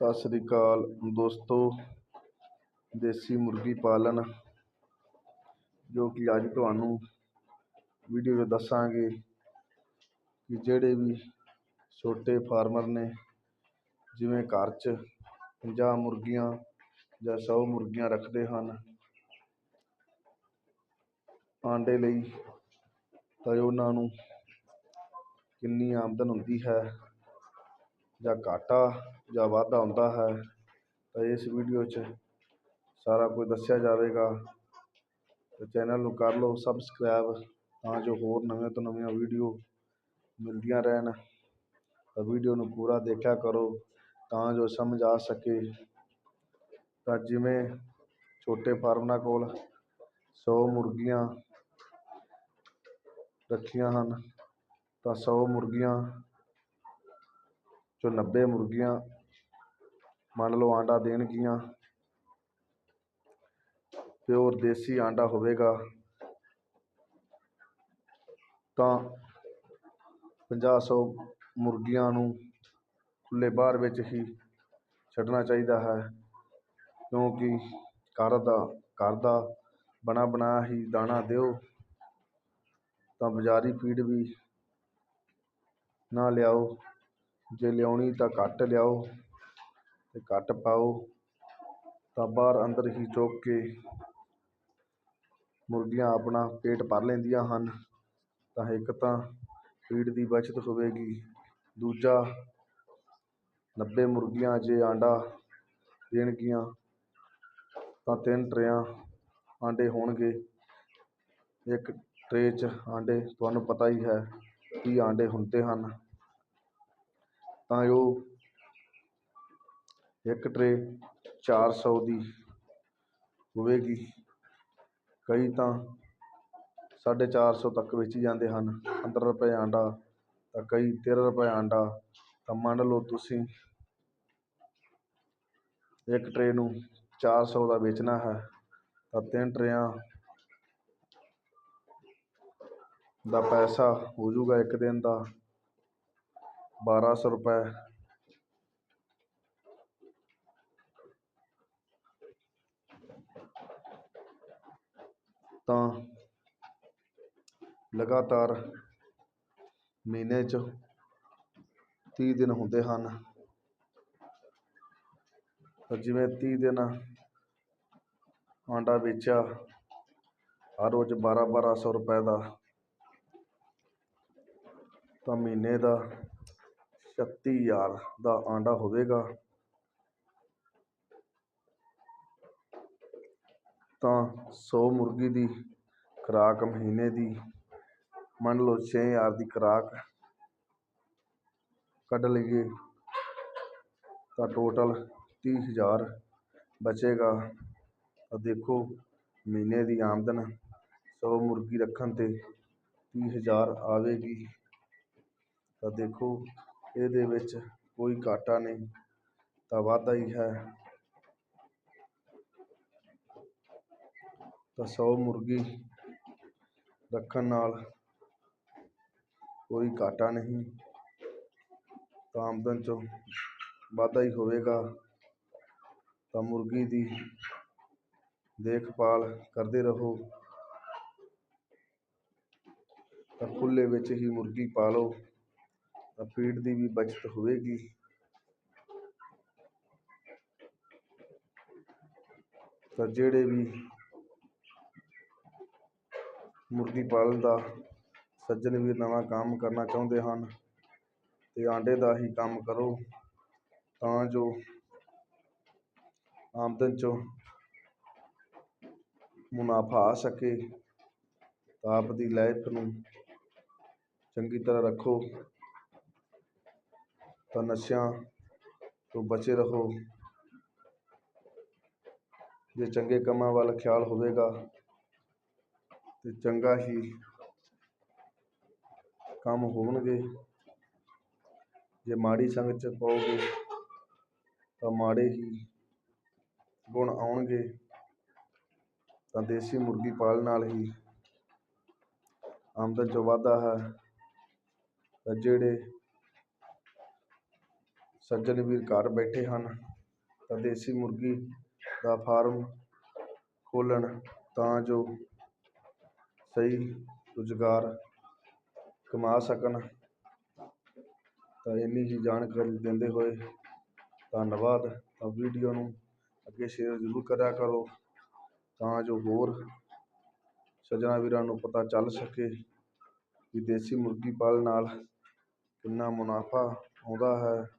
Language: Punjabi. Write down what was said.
ਸਤਿ ਸ਼੍ਰੀ ਅਕਾਲ ਦੋਸਤੋ, ਦੇਸੀ ਮੁਰਗੀ ਪਾਲਣ, ਜੋ ਕਿ ਅੱਜ ਤੁਹਾਨੂੰ ਵੀਡੀਓ ਵਿੱਚ ਦੱਸਾਂਗੇ ਕਿ ਜਿਹੜੇ ਵੀ ਛੋਟੇ ਫਾਰਮਰ ਨੇ, ਜਿਵੇਂ ਘਰ 'ਚ ਪੰਜਾਹ ਮੁਰਗੀਆਂ ਜਾਂ ਸੌ ਮੁਰਗੀਆਂ ਰੱਖਦੇ ਹਨ, ਆਂਡੇ ਲਈ ਤਾਂ ਉਹਨਾਂ ਨੂੰ ਕਿੰਨੀ ਆਮਦਨ ਹੁੰਦੀ ਹੈ? ਜਾਂ ਘਾਟਾ ਜਾਂ ਵਾਧਾ ਹੁੰਦਾ ਹੈ, ਤਾਂ ਇਸ ਵੀਡੀਓ 'ਚ ਸਾਰਾ ਕੁਝ ਦੱਸਿਆ ਜਾਵੇਗਾ। ਅਤੇ ਚੈਨਲ ਨੂੰ ਕਰ ਲਓ ਸਬਸਕ੍ਰਾਈਬ ਤਾਂ ਜੋ ਹੋਰ ਨਵੀਆਂ ਤੋਂ ਨਵੀਆਂ ਵੀਡੀਓ ਮਿਲਦੀਆਂ ਰਹਿਣ। ਤਾਂ ਵੀਡੀਓ ਨੂੰ ਪੂਰਾ ਦੇਖਿਆ ਕਰੋ ਤਾਂ ਜੋ ਸਮਝ ਆ ਸਕੇ। ਤਾਂ ਜਿਵੇਂ ਛੋਟੇ ਫਾਰਮਰਾਂ ਕੋਲ ਸੌ ਮੁਰਗੀਆਂ ਰੱਖੀਆਂ ਹਨ, ਤਾਂ ਸੌ ਮੁਰਗੀਆਂ 'ਚੋਂ ਨੱਬੇ ਮੁਰਗੀਆਂ, ਮੰਨ ਲਓ ਆਂਡਾ ਦੇਣਗੀਆਂ ਪਿਓਰ ਦੇਸੀ ਆਂਡਾ ਹੋਵੇਗਾ। ਤਾਂ ਪੰਜਾਹ ਸੌ ਮੁਰਗੀਆਂ ਨੂੰ ਖੁੱਲ੍ਹੇ ਬਾਹਰ ਵਿੱਚ ਹੀ ਛੱਡਣਾ ਚਾਹੀਦਾ ਹੈ, ਕਿਉਂਕਿ ਘਰ ਦਾ ਘਰ ਦਾ ਬਣਾ ਬਣਾ ਹੀ ਦਾਣਾ ਦਿਓ, ਤਾਂ ਬਾਜ਼ਾਰੀ ਫੀਡ ਵੀ ਨਾ ਲਿਆਓ। ਜੇ ਲਿਆਉਣੀ ਤਾਂ ਘੱਟ ਲਿਆਓ ਅਤੇ ਘੱਟ ਪਾਓ, ਤਾਂ ਬਾਹਰ ਅੰਦਰ ਹੀ ਚੁੱਕ ਕੇ ਮੁਰਗੀਆਂ ਆਪਣਾ ਪੇਟ ਭਰ ਲੈਂਦੀਆਂ ਹਨ, ਤਾਂ ਇੱਕ ਤਾਂ ਫੀਡ ਦੀ ਬਚਤ ਹੋਵੇਗੀ, ਦੂਜਾ ਨੱਬੇ ਮੁਰਗੀਆਂ ਜੇ ਆਂਡਾ ਦੇਣਗੀਆਂ, ਤਾਂ ਤਿੰਨ ਟਰੇਆਂ ਆਂਡੇ ਹੋਣਗੇ, ਇੱਕ ਟਰੇ 'ਚ ਆਂਡੇ, ਤੁਹਾਨੂੰ ਪਤਾ ਹੀ ਹੈ ਤੀਹ ਆਂਡੇ ਹੁੰਦੇ ਹਨ। ਤਾਂ ਜੋ ਇੱਕ ਟਰੇ ਚਾਰ ਸੌ ਦੀ ਹੋਵੇਗੀ। ਕਈ ਤਾਂ ਸਾਢੇ ਚਾਰ ਸੌ ਤੱਕ ਵੇਚੀ ਜਾਂਦੇ ਹਨ। ਪੰਦਰਾਂ ਰੁਪਏ ਆਂਡਾ ਤਾਂ ਕਈ ਤੇਰ੍ਹਾਂ ਰੁਪਏ ਆਂਡਾ। ਤਾਂ ਮੰਨ ਲਓ ਤੁਸੀਂ ਇੱਕ ਟਰੇ ਨੂੰ ਚਾਰ ਸੌ ਦਾ ਵੇਚਣਾ ਹੈ, ਤਾਂ ਤਿੰਨ ਟਰੇਆਂ ਦਾ ਪੈਸਾ ਹੋ ਜਾਊਗਾ ਇੱਕ ਦਿਨ ਦਾ। ਬਾਰ੍ਹਾਂ ਸੌ ਰੁਪਏ। ਤਾਂ ਲਗਾਤਾਰ ਮਹੀਨੇ 'ਚ ਤੀਹ ਦਿਨ ਹੁੰਦੇ ਹਨ। ਤਾਂ ਜਿਵੇਂ ਤੀਹ ਦਿਨ ਆਂਡਾ ਵੇਚਿਆ, ਹਰ ਰੋਜ਼ ਬਾਰ੍ਹਾਂ ਬਾਰ੍ਹਾਂ ਸੌ ਰੁਪਏ ਦਾ। ਤਾਂ ਮਹੀਨੇ ਦਾ ਛੱਤੀ ਹਜ਼ਾਰ ਦਾ ਆਂਡਾ ਹੋਵੇਗਾ। ਤਾਂ ਸੌ ਮੁਰਗੀ ਦੀ ਖੁਰਾਕ ਮਹੀਨੇ ਦੀ, ਮੰਨ ਲਓ ਛੇ ਹਜ਼ਾਰ ਦੀ ਖੁਰਾਕ ਕੱਢ ਲਈਏ, ਤਾਂ ਟੋਟਲ ਤੀਹ ਹਜ਼ਾਰ ਬਚੇਗਾ। ਤਾਂ ਦੇਖੋ, ਮਹੀਨੇ ਦੀ ਆਮਦਨ ਸੌ ਮੁਰਗੀ ਰੱਖਣ 'ਤੇ ਤੀਹ ਹਜ਼ਾਰ ਆਵੇਗੀ। ਤਾਂ ਦੇਖੋ ਇਹਦੇ ਵਿੱਚ ਕੋਈ ਘਾਟਾ ਨਹੀਂ, ਤਾਂ ਵਾਧਾ ਹੀ ਹੈ। ਤਾਂ ਸੌ ਮੁਰਗੀ ਰੱਖਣ ਨਾਲ ਕੋਈ ਘਾਟਾ ਨਹੀਂ, ਤਾਂ ਆਮਦਨ ਚੋਂ ਵਾਧਾ ਹੀ ਹੋਵੇਗਾ। ਤਾਂ ਮੁਰਗੀ ਦੀ ਦੇਖਭਾਲ ਕਰਦੇ ਰਹੋ। ਤਾਂ ਖੁੱਲ੍ਹੇ ਵਿੱਚ ਹੀ ਮੁਰਗੀ ਪਾਲੋ। ਤਾਂ ਫੀਡ ਦੀ ਵੀ ਬਚਤ ਹੋਵੇਗੀ। ਤਾਂ ਜਿਹੜੇ ਵੀ ਮੁਰਗੀ ਪਾਲਣ ਦਾ ਸੱਜਣ ਵੀਰ ਨਵਾਂ ਕੰਮ ਕਰਨਾ ਚਾਹੁੰਦੇ ਹਨ ਤੇ ਆਂਡੇ ਦਾ ਹੀ ਕੰਮ ਕਰੋ, ਤਾਂ ਜੋ ਆਮਦਨ 'ਚੋਂ ਮੁਨਾਫਾ ਆ ਸਕੇ। ਤਾਂ ਆਪਦੀ ਲਾਈਫ ਨੂੰ ਚੰਗੀ ਤਰ੍ਹਾਂ ਰੱਖੋ। ਤਾਂ ਨਸ਼ਿਆਂ ਤੋਂ ਬਚੇ ਰਹੋ। ਜੇ ਚੰਗੇ ਕੰਮਾਂ ਵੱਲ ਖਿਆਲ ਹੋਵੇਗਾ, ਤੇ ਚੰਗਾ ਹੀ ਕੰਮ ਹੋਣਗੇ। ਜੇ ਮਾੜੀ ਸੰਗਤ 'ਚ ਪਾਓਗੇ, ਤਾਂ ਮਾੜੇ ਹੀ ਗੁਣ ਆਉਣਗੇ। ਤਾਂ ਦੇਸੀ ਮੁਰਗੀ ਪਾਲਣ ਨਾਲ ਹੀ ਆਮਦਨ 'ਚ ਵਾਧਾ ਹੈ। ਤਾਂ ਜਿਹੜੇ ਸੱਜਣ ਵੀਰ ਘਰ ਬੈਠੇ ਹਨ। ਤਾਂ ਦੇਸੀ ਮੁਰਗੀ ਦਾ ਫਾਰਮ ਖੋਲ੍ਹਣ ਤਾਂ ਜੋ ਸਹੀ ਰੁਜ਼ਗਾਰ ਕਮਾ ਸਕਣ। ਤਾਂ ਇੰਨੀ ਹੀ ਜਾਣਕਾਰੀ ਦਿੰਦੇ ਹੋਏ ਧੰਨਵਾਦ। ਤਾਂ ਵੀਡੀਓ ਨੂੰ ਅੱਗੇ ਸ਼ੇਅਰ ਜ਼ਰੂਰ ਕਰਿਆ ਕਰੋ ਤਾਂ ਜੋ ਹੋਰ ਸੱਜਣਾ ਵੀਰਾਂ ਨੂੰ ਪਤਾ ਚੱਲ ਸਕੇ ਕਿ ਦੇਸੀ ਮੁਰਗੀ ਪਾਲਣ ਨਾਲ ਕਿੰਨਾ ਮੁਨਾਫਾ ਆਉਂਦਾ ਹੈ।